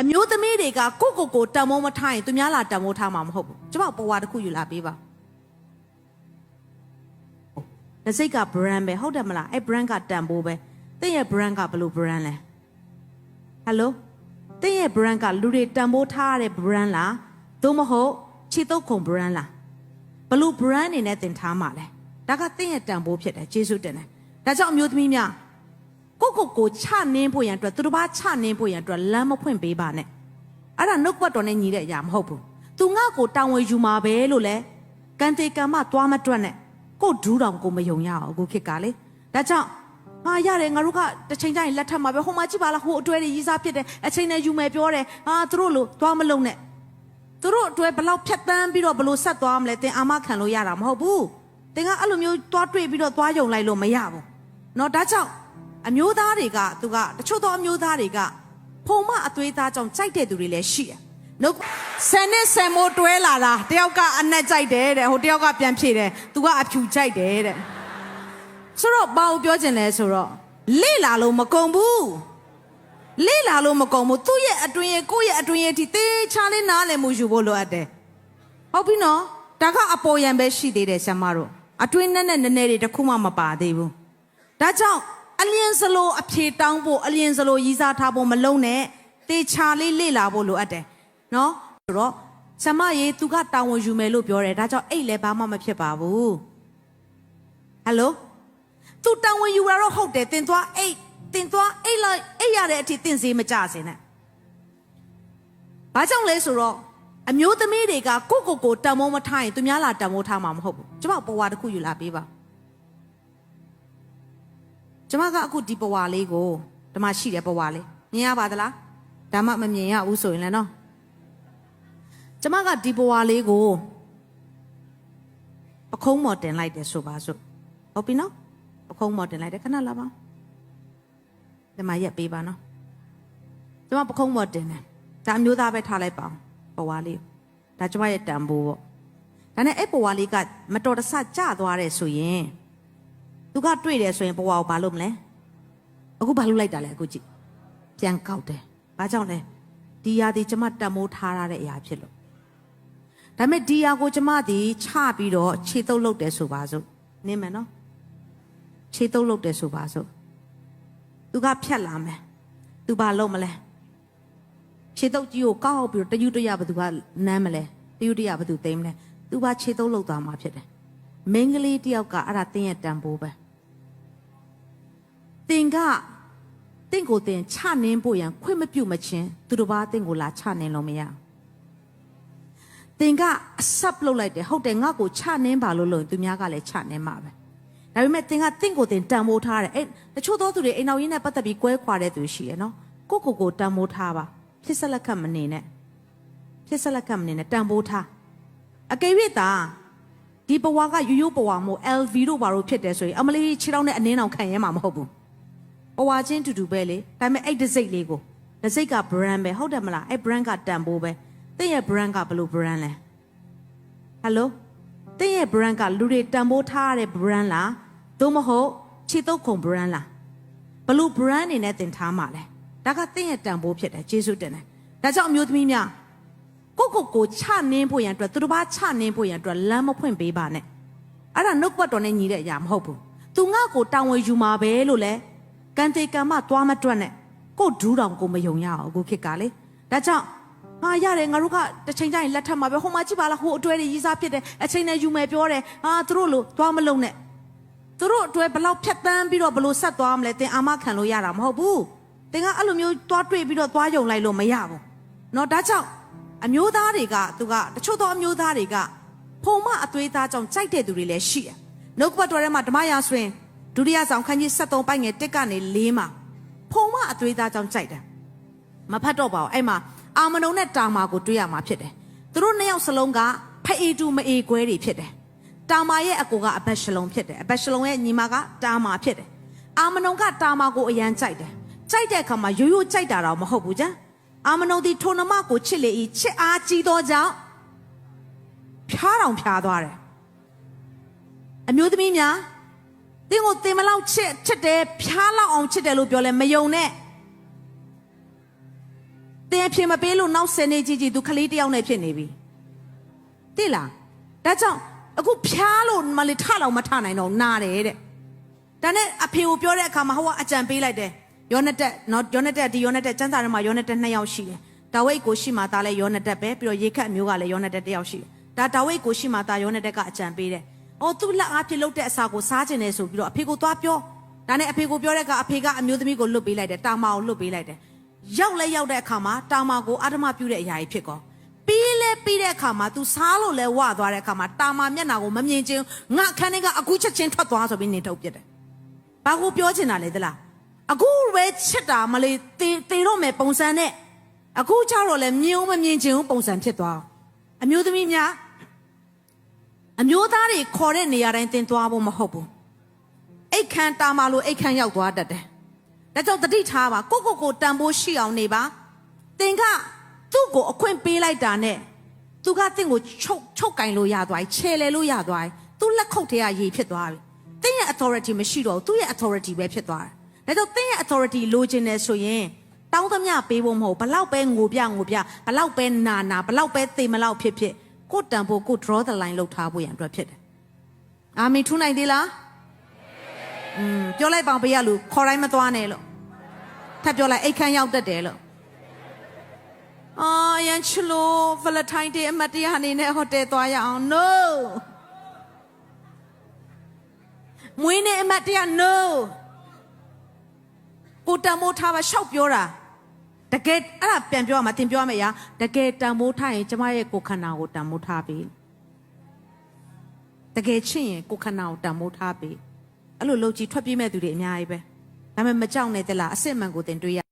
အမျိုးသမီးတွေကကိုယ့်ကိုယ်ကိုတန်မိုးမထားရင်သူများလာတန်မိုးထားမှာမဟုတ်ဘူးကျမပေါ်ဝါတစ်ခုယူလာပေးပါလက်စိတ်က brand ပဲဟုတ်တယ်မလားအဲ့ brand ကတန်ဖိုးပဲတင့်ရဲ့ brand ကဘယ်လို brand လဲဟယ်လိုတင့်ရဲ့ brand ကလူတွေတန်ဖိုးထားရတဲ့ brand လားသို့မဟုတ်ခြေတုပ်ခုံ brand လားဘယ်လို brand နေနဲ့တင်ထားမှာလဲဒါကတင့်ရဲ့တန်ဖိုးဖြစ်တယ်ကျေးဇူးတင်တယ်ဒါကြောင့်အမျိုးသမီးများ ကိုယ့်ကိုယ်ကိုချနင်းဖို့ရန်အတွက်သူတို့ဘာချနင်းဖို့ရန်အတွက်လမ်းမဖွင့်ပေးပါနဲ့အဲ့ဒါနှုတ်ကပတ်တော်နဲ့ညီတဲ့အရာမဟုတ်ဘူးသူငါ့ကိုတောင်းဝေယူမှာပဲလို့လဲကံတေကံမသွားမတွက်နဲ့ကို့ဒူးတောင်ကိုမယုံရအောင်အခုခေတ်ကလေဒါကြောင့်ဟာရတယ်ငါတို့ကတစ်ချိန်ကျရင်လက်ထပ်မှာပဲဟိုမှာကြည့်ပါလားဟိုအတွဲတွေရီးစားဖြစ်တယ်အချိန်နဲ့ယူမယ်ပြောတယ်ဟာသူတို့လို့သွားမလုံနဲ့သူတို့အတွဲဘလောက်ဖြတ်တန်းပြီးတော့ဘလို့ဆက်သွားမလဲတင်အာမခံလို့ရတာမဟုတ်ဘူးတင်ကအဲ့လိုမျိုးသွားတွေ့ပြီးတော့သွားယုံလိုက်လို့မရဘူးเนาะဒါကြောင့် အမျိုးသားတွေကသူကတချို့သောအမျိုးသားတွေကဖုံမအသွေးသားကြောင့်ကြိုက်တဲ့သူတွေလည်းရှိတယ်။နှုတ်ဆယ်နှစ်ဆယ်မိုးတွဲလာတာတယောက်ကအနက်ကြိုက်တယ်တဲ့ဟိုတယောက်ကပြန်ဖြေတယ်သူကအဖြူကြိုက်တယ်တဲ့။ဆိုတော့ဘာကိုပြောချင်လဲဆိုတော့လေ့လာလို့မကုန်ဘူး။လေ့လာလို့မကုန်ဘူးသူ့ရဲ့အတွင်ရဲ့ကိုယ့်ရဲ့အတွင်ရဲ့ဒီတေးချလေးနားလည်မှုယူဖို့လိုအပ်တယ်။ဟုတ်ပြီနော်ဒါကအပေါ်ယံပဲရှိသေးတယ်ဆ iam တို့အတွင်းနဲ့နဲ့နည်းနည်းတွေတစ်ခုမှမပါသေးဘူး။ဒါကြောင့် အလျင်စလိုအဖြေတောင်းဖို့အလျင်စလိုရီးစားထားဖို့မလုံးနဲ့တေချာလေးလေ့လာဖို့လိုအပ်တယ်နော်ဆိုတော့ဆ iam ရေသူကတာဝန်ယူမယ်လို့ပြောတယ်ဒါကြောင့်အိတ်လည်းဘာမှမဖြစ်ပါဘူးဟယ်လိုသူတာဝန်ယူရတော့ဟုတ်တယ်တင်သွားအိတ်တင်သွားအိတ်လိုက်အိတ်ရတဲ့အထိတင်စေးမကြစင်နဲ့ဘာကြောင့်လဲဆိုတော့အမျိုးသမီးတွေကကိုယ့်ကိုယ်ကိုတန်မိုးမထားရင်သူများလာတန်မိုးထားမှာမဟုတ်ဘူးကျမပေါ်ဝါတစ်ခုယူလာပေးပါ ကျမကအခုဒီဘဝလေးကိုဓမ္မရှိတဲ့ဘဝလေးမြင်ရပါသလားဓမ္မမမြင်ရဘူးဆိုရင်လည်းနော်ကျမကဒီဘဝလေးကိုပခုံးမော်တင်လိုက်တယ်ဆိုပါစို့ဟုတ်ပြီနော်ပခုံးမော်တင်လိုက်တယ်ခဏလာပါဓမ္မရက်ပေးပါနော်ကျမပခုံးမော်တင်တယ်ဒါအမျိုးသားပဲထားလိုက်ပါအောင်ဘဝလေးဒါကျမရဲ့တန်ဖိုးပေါ့ဒါနဲ့အဲ့ဘဝလေးကမတော်တဆကြသွားတယ်ဆိုရင် သူကတွေ့တယ်ဆိုရင်ဘဝကိုဘာလုပ်မလဲအခုဘာလုပ်လိုက်တာလဲအခုကြည့်ပြန်ကောက်တယ်ဘာကြောင့်လဲဒီຢာဒီကျမတတ်မိုးထားရတဲ့အရာဖြစ်လို့ဒါပေမဲ့ဒီຢာကိုကျမဒီချပြီးတော့ခြေတုပ်လုပ်တယ်ဆိုပါစို့နင်းမယ်နော်ခြေတုပ်လုပ်တယ်ဆိုပါစို့သူကဖြတ်လာမယ်သူဘာလုပ်မလဲခြေတုပ်ကြီးကိုကောက်ပြီးတော့တယူတရဘသူကနမ်းမလဲတယူတရဘသူသိမ်းမလဲသူဘာခြေတုပ်လုပ်သွားမှာဖြစ်တယ်မင်းကလေးတယောက်ကအဲ့ဒါတင်းရဲ့တန်ဖိုးပဲ တင်ကတင့်ကိုတင်ချနင်းဖို့ရန်ခွင့်မပြုမချင်းသူတို့ဘာတင့်ကိုလာချနင်းလို့မရဘူးတင်ကအဆက်လုပ်လိုက်တယ်ဟုတ်တယ်ငါ့ကိုချနင်းပါလို့လို့သူများကလည်းချနင်းမှာပဲဒါပေမဲ့တင်ကတင့်ကိုတင်တန်မိုးထားတယ်အဲ့တချို့သောသူတွေအိမ်တော်ရင်းနဲ့ပတ်သက်ပြီးကွဲခွာတဲ့သူရှိရယ်နော်ကိုကိုကိုတန်မိုးထားပါဖြစ်ဆက်လက်ခတ်မနေနဲ့ဖြစ်ဆက်လက်ခတ်မနေနဲ့တန်ဖိုးထားအကယ်၍သာဒီဘဝကရိုးရိုးဘဝမို့ LV တို့ဘာလို့ဖြစ်တယ်ဆိုရင်အမလေးခြေထောက်နဲ့အနင်းအောင်ခံရဲမှာမဟုတ်ဘူး။ ဘဝချင်းတူတူပဲလေ။ဒါပေမဲ့အဲ့တစ်စိတ်လေးကိုတစ်စိတ်က brand ပဲဟုတ်တယ်မလား။အဲ့ brand ကတန်ဖိုးပဲ။တင့်ရဲ့ brand ကဘယ်လို brand လဲ။ Hello ။တင့်ရဲ့ brand ကလူတွေတန်ဖိုးထားရတဲ့ brand လား။သို့မဟုတ်ခြေတုပ်ခုံ brand လား။ဘယ်လို brand နေနဲ့တင်ထားမှာလဲ။ဒါကတင့်ရဲ့တန်ဖိုးဖြစ်တယ်ကျေးဇူးတင်တယ်။ဒါကြောင့်အမျိုးသမီးများကိုယ့်ကိုယ်ကိုချနင်းဖို့ရန်အတွက်သူတို့ဘာချနင်းဖို့ရန်အတွက်လမ်းမဖွင့်ပေးပါနဲ့။အဲ့ဒါနှုတ်ကပတ်တော်နဲ့ညီတဲ့အရာမဟုတ်ဘူး။ तू ငါ့ကိုတာဝန်ယူမှာပဲလို့လဲ ကံတေကံမသွားမတွက်နဲ့ကို့ဒူးတောင်ကိုမယုံရအောင်အခုခေတ်ကလေဒါကြောင့်ဟာရတယ်ငါတို့ကတစ်ချိန်ကျရင်လက်ထပ်မှာပဲဟိုမှာကြည့်ပါလားဟိုအတွဲတွေရီးစားဖြစ်တယ်အချိန်နဲ့ယူမယ်ပြောတယ်ဟာသူတို့လို့သွားမလုံနဲ့သူတို့အတွဲဘလောက်ဖြတ်တန်းပြီးတော့ဘလို့ဆက်သွားမလဲတင်အာမခံလို့ရတာမဟုတ်ဘူးတင်ကအဲ့လိုမျိုးသွားတွေ့ပြီးတော့သွားယုံလိုက်လို့မရဘူးเนาะဒါကြောင့်အမျိုးသားတွေကသူကတချို့သောအမျိုးသားတွေကဖုံမအသွေးသားကြောင့်ကြိုက်တဲ့သူတွေလည်းရှိတယ်နှုတ်ကပတ်တော်ထဲမှာဓမ္မရာဆိုရင် ဒုတိယဆောင်ခန်းကြီး73ပိုက်ငယ်1ကနေ4မှာဖုံမအသွေးသားကြောင့်ကြိုက်တယ်မဖတ်တော့ပါဘူးအဲ့မှာအာမနုံနဲ့တာမာကိုတွေ့ရမှာဖြစ်တယ်သူတို့နှစ်ယောက်စလုံးကဖအေတူမအေကွဲတွေဖြစ်တယ်တာမာရဲ့အကိုကအဘက်ရှလုံဖြစ်တယ်အဘက်ရှလုံရဲ့ညီမကတာမာဖြစ်တယ်အာမနုံကတာမာကိုအရန်ကြိုက်တယ်ကြိုက်တဲ့အခါမှာရိုးရိုးကြိုက်တာတော့မဟုတ်ဘူးကြာအာမနုံဒီထိုနမကိုချစ်လေဤချစ်အားကြီးသောကြောင့်ဖြားတောင်ဖြားသွားတယ်အမျိုးသမီးများ တင်းကိုတင်မလောက်ချစ်ချစ်တယ်ဖျားလောက်အောင်ချစ်တယ်လို့ပြောလဲမယုံနဲ့တင်အဖြစ်မပေးလို့နောက်10နှစ်ကြီးကြီးသူခလေးတစ်ယောက်နဲ့ဖြစ်နေပြီသိလားဒါကြောင့်အခုဖျားလို့မလေးထတော့မထနိုင်တော့နာတယ်တဲ့ဒါနဲ့အဖေကိုပြောတဲ့အခါမှာဟိုကအကြံပေးလိုက်တယ်ယောနတက်နော်ယောနတက်ဒီယောနတက်စန်းစာထဲမှာယောနတက်2ယောက်ရှိတယ်ဒါဝိတ်ကိုရှိမှသားလဲယောနတက်ပဲပြီးတော့ရေခတ်မျိုးကလည်းယောနတက်1ယောက်ရှိတယ်ဒါဒါဝိတ်ကိုရှိမှသားယောနတက်ကအကြံပေးတယ် အော်သူလက်အားဖြင့်လုတ်တဲ့အစာကိုစားကျင်တယ်ဆိုပြီးတော့အဖေကိုသွားပြောဒါနဲ့အဖေကိုပြောတဲ့ကအဖေကအမျိုးသမီးကိုလွတ်ပေးလိုက်တယ်တာမာကိုလွတ်ပေးလိုက်တယ်ရောက်လဲရောက်တဲ့အခါမှာတာမာကိုအာဓမပြုတဲ့အရာကြီးဖြစ်ကောပြီးလဲပြီးတဲ့အခါမှာ तू စားလို့လဲဝသွားတဲ့အခါမှာတာမာမျက်နာကိုမမြင်ချင်းငါအခန်းထဲကအခုချက်ချင်းထွက်သွားဆိုပြီးနေထုတ်ပြစ်တယ်။ဘာကိုပြောချင်တာလဲသလားအခုပဲချက်တာမလေးတေတေတော့မယ်ပုံစံနဲ့အခုကျတော့လဲမြင်အောင်မမြင်ချင်းပုံစံဖြစ်သွားအောင်အမျိုးသမီးများ အမျိုးသားတွေခေါ်တဲ့နေရာတိုင်းတင်သွားဖို့မဟုတ်ဘူးအိတ်ခမ်းတာမာလို့အိတ်ခမ်းရောက်သွားတတ်တယ်ဒါကြောင့်တတိထားပါကိုကိုကိုတန်ဖိုးရှိအောင်နေပါသင်ကသူ့ကိုအခွင့်ပေးလိုက်တာနဲ့သူကသင်ကိုချုပ်ချုပ်ကင်လို့ရသွားပြီခြေလေလို့ရသွားပြီသူလက်ခုပ်ထဲကရေဖြစ်သွားပြီသင်ရဲ့ authority မရှိတော့ဘူးသူ့ရဲ့ authority ပဲဖြစ်သွားတယ်ဒါကြောင့်သင်ရဲ့ authority လိုချင်တယ်ဆိုရင်တောင်းသမျှပေးဖို့မဟုတ်ဘလောက်ပဲငိုပြငိုပြဘလောက်ပဲနာနာဘလောက်ပဲသေမလောက်ဖြစ်ဖြစ် ကိုတန်ဖို့ကို draw the line လောက်ထားဖို့ရန်အတွက်ဖြစ်တယ်အာမင်ထူးနိုင်သေးလားอืมပြောလိုက်ပါဘရလူခေါ်တိုင်းမသွားနဲ့လို့ထပ်ပြောလိုက်အိတ်ခမ်းရောက်တတ်တယ်လို့အာရန်ချလိုဗလထိုင်းဒေးအမတ်တရားအနေနဲ့ဟိုတယ်သွားရအောင် no မွေးနေ့အမတ်တရား no ကိုတံမိုးထားပါရှောက်ပြောတာ တကယ်အဲ့ဒါပြန်ပြောရမှာသင်ပြောရမယ်ရာတကယ်တံမိုးထားရင်ကျမရဲ့ကိုယ်ခန္ဓာကိုတံမိုးထားပြီတကယ်ချစ်ရင်ကိုယ်ခန္ဓာကိုတံမိုးထားပြီအဲ့လိုလုပ်ကြည့်ထွက်ပြေးမဲ့သူတွေအများကြီးပဲဒါပေမဲ့မကြောက်နဲ့တလားအစ်စ်မှန်ကိုတင်တွေ့ရ